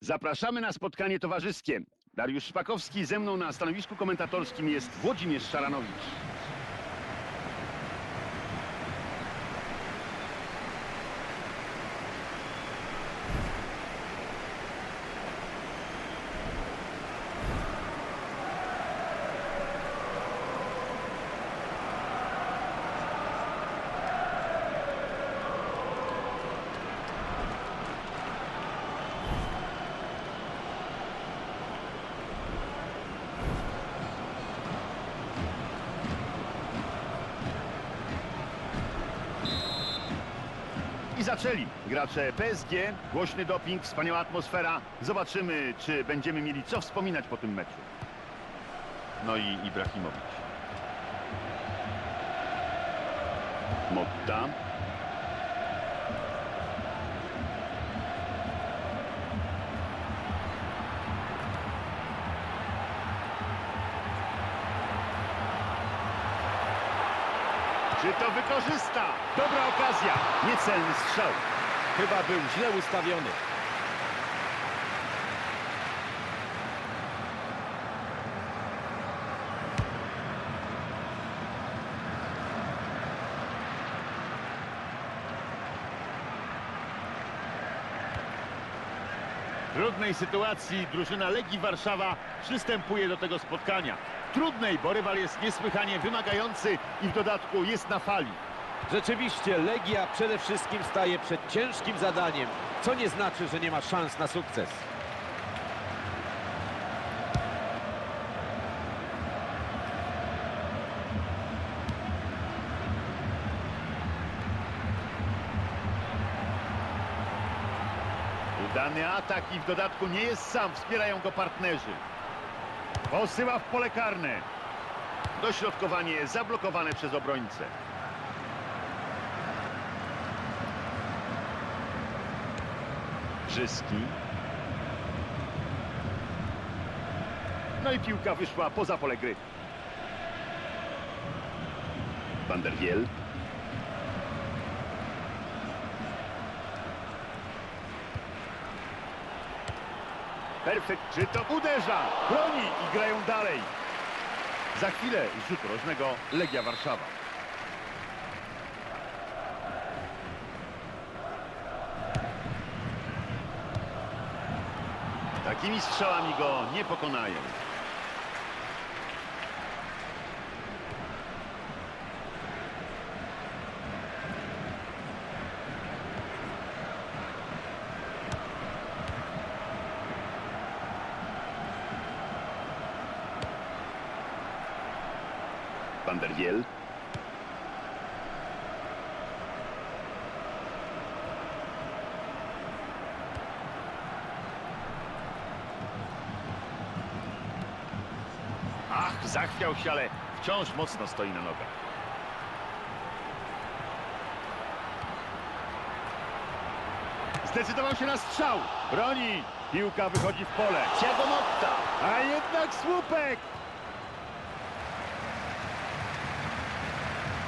Zapraszamy na spotkanie towarzyskie. Dariusz Szpakowski, ze mną na stanowisku komentatorskim jest Włodzimierz Szaranowicz. Zaczęli. Gracze PSG, głośny doping, wspaniała atmosfera. Zobaczymy, czy będziemy mieli co wspominać po tym meczu. No i Ibrahimowicz. Motta. Czy to wykorzysta? Dobra okazja. Niecelny strzał. Chyba był źle ustawiony. Trudnej sytuacji drużyna Legii Warszawa przystępuje do tego spotkania. Trudnej, bo rywal jest niesłychanie wymagający i w dodatku jest na fali. Rzeczywiście Legia przede wszystkim staje przed ciężkim zadaniem, co nie znaczy, że nie ma szans na sukces. Udany atak i w dodatku nie jest sam, wspierają go partnerzy. Posyła w pole karne. Dośrodkowanie zablokowane przez obrońcę. Brzyski. No i piłka wyszła poza pole gry. Van der Wiel. Perfekt, czy to uderza? Broni i grają dalej. Za chwilę z rzutu rożnego Legia Warszawa. Takimi strzałami go nie pokonają. Van der Wiel. Ach, zachwiał się, ale wciąż mocno stoi na nogach. Zdecydował się na strzał. Broni. Piłka wychodzi w pole. Thiago Motta. A jednak słupek.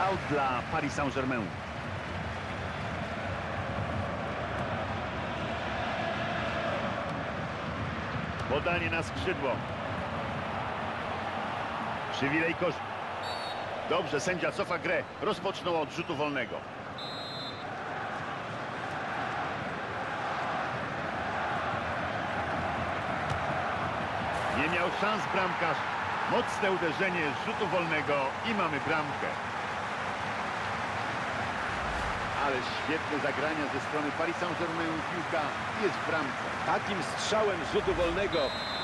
Out dla Paris Saint-Germain. Podanie na skrzydło. Przywilej kosz. Dobrze, sędzia cofa grę. Rozpoczną od rzutu wolnego. Nie miał szans bramkarz. Mocne uderzenie z rzutu wolnego i mamy bramkę. Ale świetne zagrania ze strony Paris Saint-Germain. Piłka jest w bramce. Takim strzałem z rzutu wolnego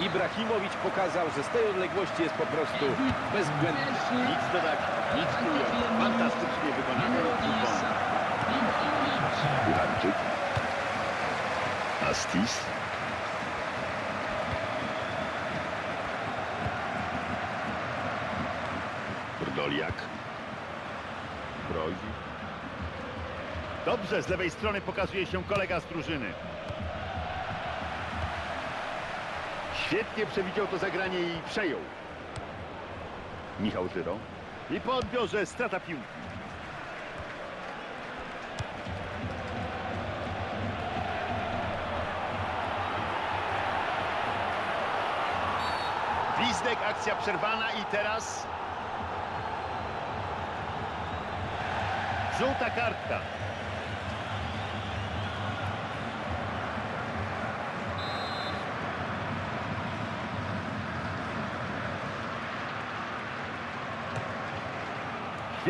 Ibrahimowicz pokazał, że z tej odległości jest po prostu bezbłędny. Nic dodać, nic ująć. Fantastycznie wykonany Kucharczyk. Astis. Brdoliak. Grozi. Dobrze, z lewej strony pokazuje się kolega z drużyny. Świetnie przewidział to zagranie i przejął. Michał Żyro. I po odbiorze strata piłki. Gwizdek, akcja przerwana i teraz... Żółta kartka.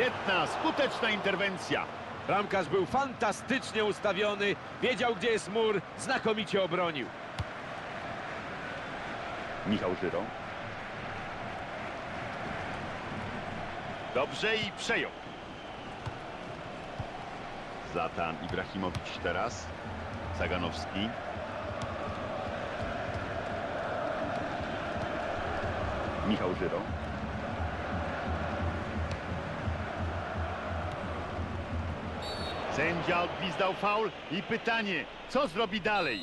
Świetna, skuteczna interwencja. Bramkarz był fantastycznie ustawiony, wiedział gdzie jest mur, znakomicie obronił. Michał Żyro. Dobrze i przejął. Zlatan Ibrahimowicz teraz. Saganowski. Michał Żyro. Sędzia odgwizdał faul i pytanie, co zrobi dalej?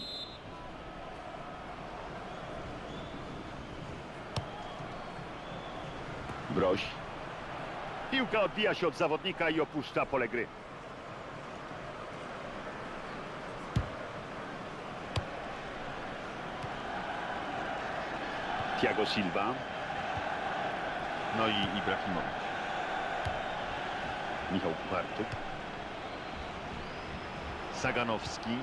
Broś. Piłka odbija się od zawodnika i opuszcza pole gry. Thiago Silva. No i Ibrahimowicz. Michał Kucharczyk. Saganowski.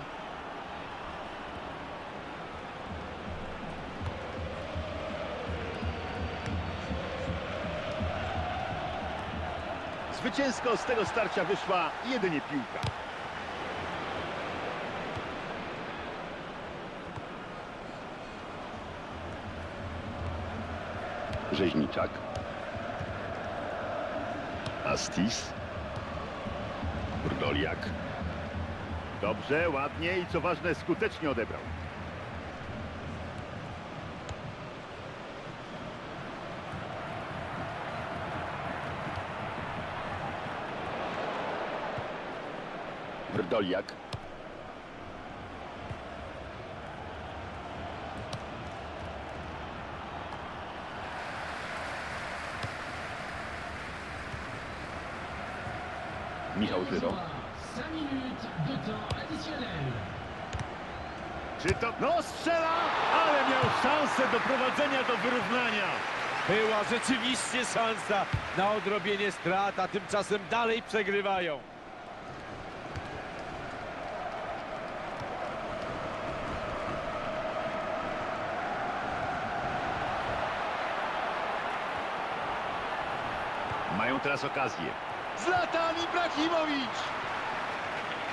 Zwycięsko z tego starcia wyszła jedynie piłka. Rzeźniczak. Astis. Burdoliak. Dobrze, ładnie i co ważne skutecznie odebrał. Brdoliak. Michał Żyro. Czy to... No strzela, ale miał szansę do prowadzenia do wyrównania. Była rzeczywiście szansa na odrobienie strat, a tymczasem dalej przegrywają. Mają teraz okazję. Zlatan Ibrahimowicz!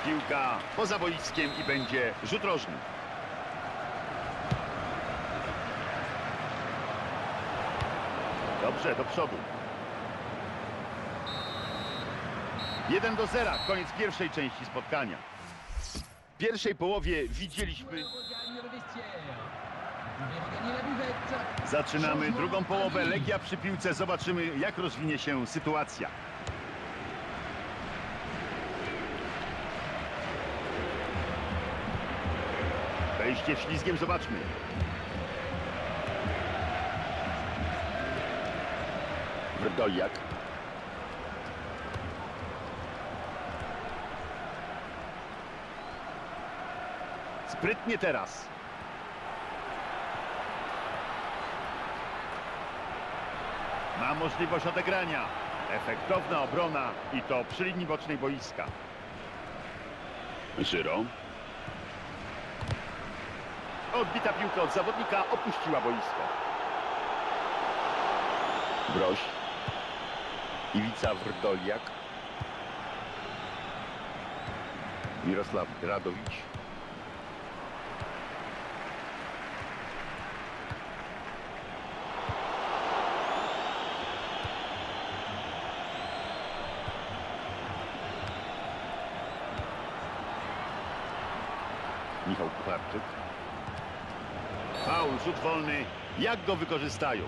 Piłka poza boiskiem i będzie rzut rożny. Dobrze, do przodu. 1 do 0, koniec pierwszej części spotkania. W pierwszej połowie widzieliśmy... Zaczynamy drugą połowę. Legia przy piłce. Zobaczymy, jak rozwinie się sytuacja. Wejście ślizgiem, zobaczmy. Wrdoliak. Sprytnie teraz. Ma możliwość odegrania. Efektowna obrona i to przy linii bocznej boiska. Żyro. Odbita piłka od zawodnika opuściła boisko. Broś. Iwica Wrdoliak. Mirosław Radowicz. Michał Kucharczyk. Faul, rzut wolny. Jak go wykorzystają?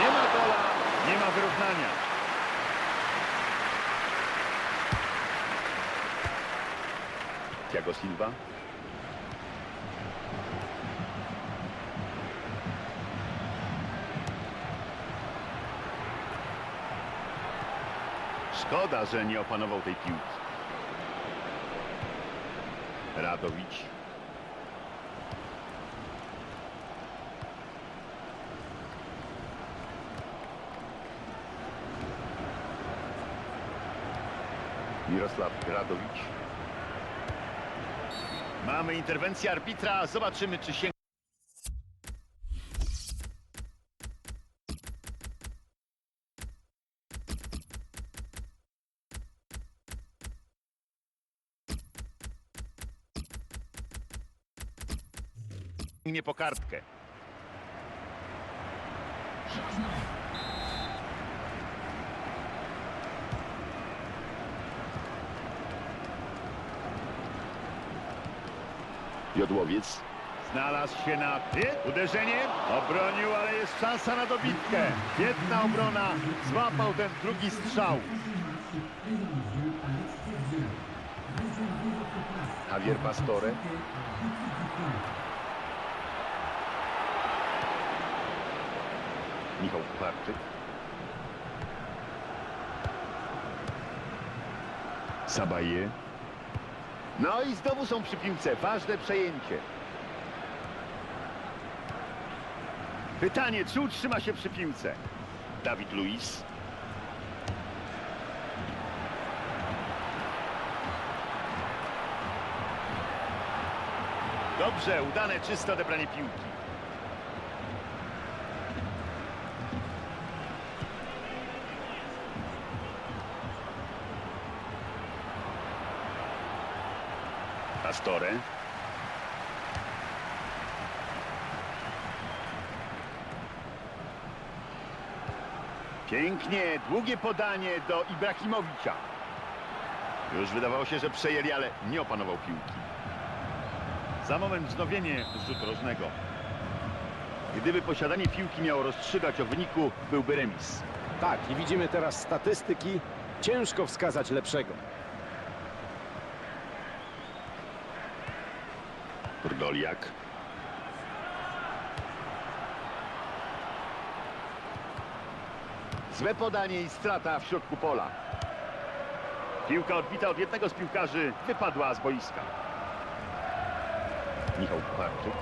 Nie ma gola, nie ma wyrównania. Thiago Silva. Szkoda, że nie opanował tej piłki. Radowicz. Mirosław Radowicz. Mamy interwencję arbitra. Zobaczymy, czy się. Nie po kartkę. Jodłowiec. Znalazł się na ty. Uderzenie. Obronił, ale jest szansa na dobitkę. Świetna obrona. Złapał ten drugi strzał. Javier Pastore. Michał Kucharczyk. Sabaje. No i znowu są przy piłce. Ważne przejęcie. Pytanie, czy utrzyma się przy piłce? Dawid Luiz. Dobrze, udane, czyste odebranie piłki. Pięknie, długie podanie do Ibrahimowicza. Już wydawało się, że przejęli, ale nie opanował piłki. Za moment wznowienie rzutu rożnego. Gdyby posiadanie piłki miało rozstrzygać o wyniku, byłby remis. Tak, i widzimy teraz statystyki. Ciężko wskazać lepszego. Turdoliak. Złe podanie i strata w środku pola. Piłka odbita od jednego z piłkarzy wypadła z boiska. Michał Kucharczyk.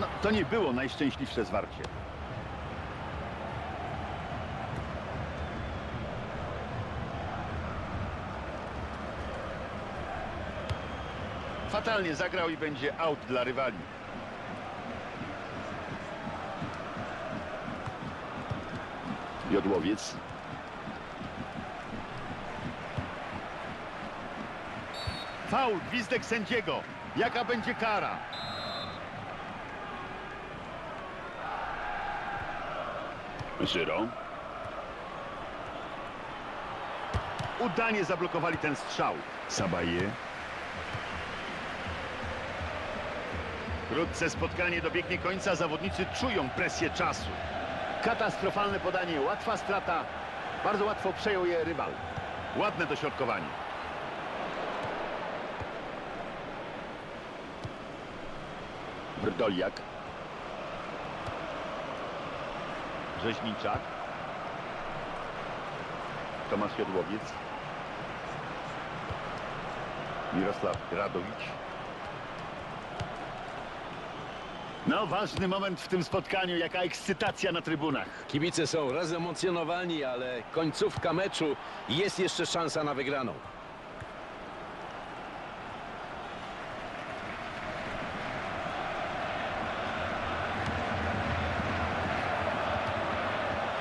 No, to nie było najszczęśliwsze zwarcie. Fatalnie zagrał i będzie out dla rywali. Jodłowiec. Faul, gwizdek sędziego. Jaka będzie kara? Żyro. Udanie zablokowali ten strzał. Sabaje. Wkrótce spotkanie dobiegnie końca. Zawodnicy czują presję czasu. Katastrofalne podanie, łatwa strata. Bardzo łatwo przejął je rywal. Ładne dośrodkowanie. Wrdoliak. Rzeźniczak. Tomasz Jodłowiec. Mirosław Radowicz. No, ważny moment w tym spotkaniu. Jaka ekscytacja na trybunach. Kibice są rozemocjonowani, ale końcówka meczu jest jeszcze szansa na wygraną.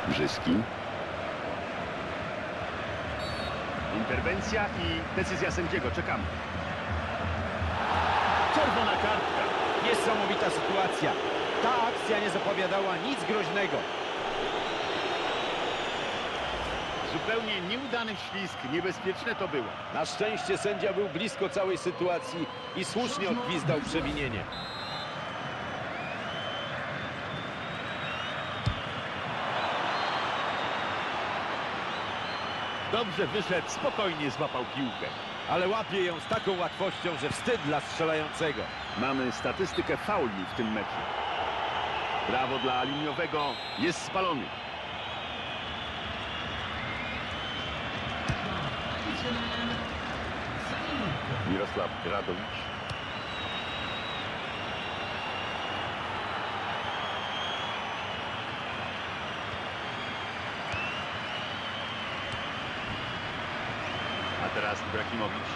Brzyski. Interwencja i decyzja sędziego. Czekamy. Czerwona kartka. Niesamowita sytuacja. Ta akcja nie zapowiadała nic groźnego. Zupełnie nieudany ślisk. Niebezpieczne to było. Na szczęście sędzia był blisko całej sytuacji i słusznie odgwizdał przewinienie. Dobrze wyszedł, spokojnie złapał piłkę. Ale łapie ją z taką łatwością, że wstyd dla strzelającego. Mamy statystykę fauli w tym meczu. Brawo dla liniowego. Jest spalony. additionnel. 5 minutes. Mirosław Radowicz. Teraz Ibrahimowicz.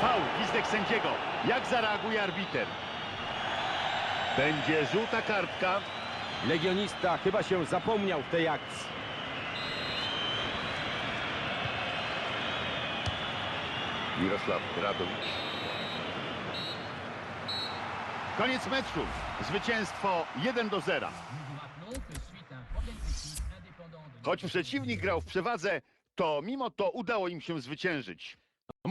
Faul, gwizdek sędziego. Jak zareaguje arbiter? Będzie żółta kartka. Legionista chyba się zapomniał w tej akcji. Mirosław Radowicz. Koniec meczu. Zwycięstwo 1 do 0. Choć przeciwnik grał w przewadze, to mimo to udało im się zwyciężyć.